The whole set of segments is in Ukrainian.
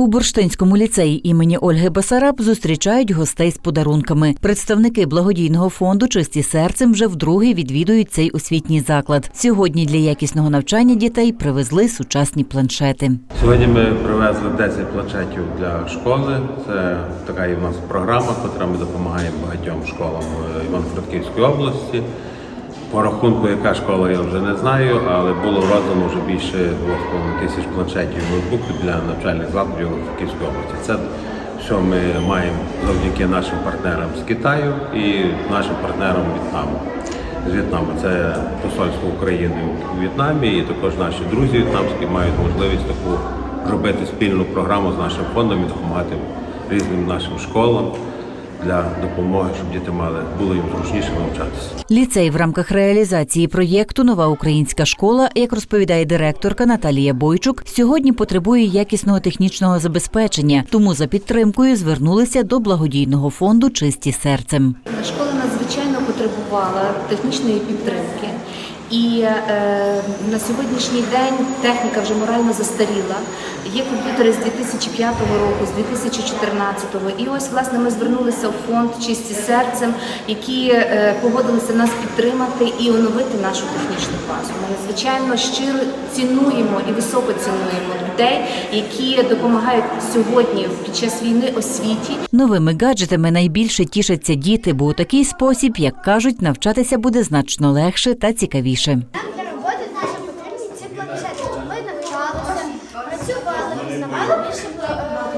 У Бурштинському ліцеї імені Ольги Басараб зустрічають гостей з подарунками. Представники благодійного фонду Чисті серцем вже вдруге відвідують цей освітній заклад. Сьогодні для якісного навчання дітей привезли сучасні планшети. Сьогодні ми привезли 10 планшетів для школи. Це така є в нас програма, яка ми допомагає багатьом школам е, Івано-Франківської області. По рахунку, яка школа, я вже не знаю, але було роздано вже більше 2,5 тисяч планшетів ноутбуків для навчальних закладів Івано-Франківської області. Це що ми маємо завдяки нашим партнерам з Китаю і нашим партнерам В'єтнаму. З В'єтнаму це посольство України у В'єтнамі, і також наші друзі в'єтнамські мають можливість таку робити спільну програму з нашим фондом і допомагати різним нашим школам для допомоги, щоб діти мали було їм зручніше навчатися. Ліцей в рамках реалізації проєкту Нова українська школа, як розповідає директорка Наталія Бойчук, сьогодні потребує якісного технічного забезпечення. Тому за підтримкою звернулися до благодійного фонду Чисті серцем. Школа надзвичайно потребувала технічної підтримки, і е, на сьогоднішній день техніка вже морально застаріла. Є комп'ютери з 2005 року, з 2014 І ось власне ми звернулися в фонд чисті серцем, які е, погодилися нас підтримати і оновити нашу технічну базу. Ми надзвичайно щиро цінуємо і високо цінуємо людей, які допомагають сьогодні під час війни освіті. Новими гаджетами найбільше тішаться діти, бо у такий спосіб, як кажуть, навчатися буде значно легше та цікавіше. Нам для роботи дуже потрібні ці планшети, щоб ми навчалися, працювали, пізнавали більше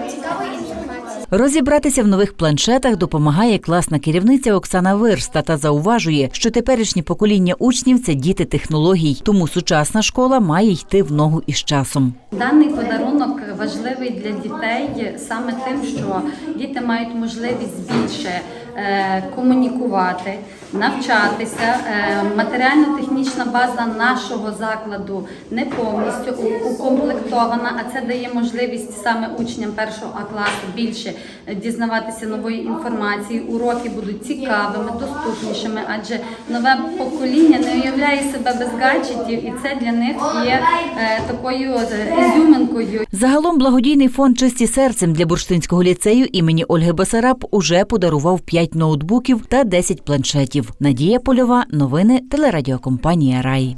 е, цікавої інформації. Розібратися в нових планшетах допомагає класна керівниця Оксана Вирста та зауважує, що теперішнє покоління учнів це діти технологій, тому сучасна школа має йти в ногу із часом. Даний подарунок важливий для дітей саме тим, що діти мають можливість більше е, комунікувати, навчатися. Е, Матеріально-технічна база нашого закладу не повністю укомплектована, а це дає можливість саме учням першого А класу більше дізнаватися нової інформації. Уроки будуть цікавими, доступнішими, адже нове покоління не уявляє себе без гаджетів, і це для них є е, такою ізюминкою. Загалом благодійний фонд Чисті серцем для бурштинського ліцею імені Ольги Басараб уже подарував 5 ноутбуків та 10 планшетів. Надія Польова, новини телерадіокомпанія Рай.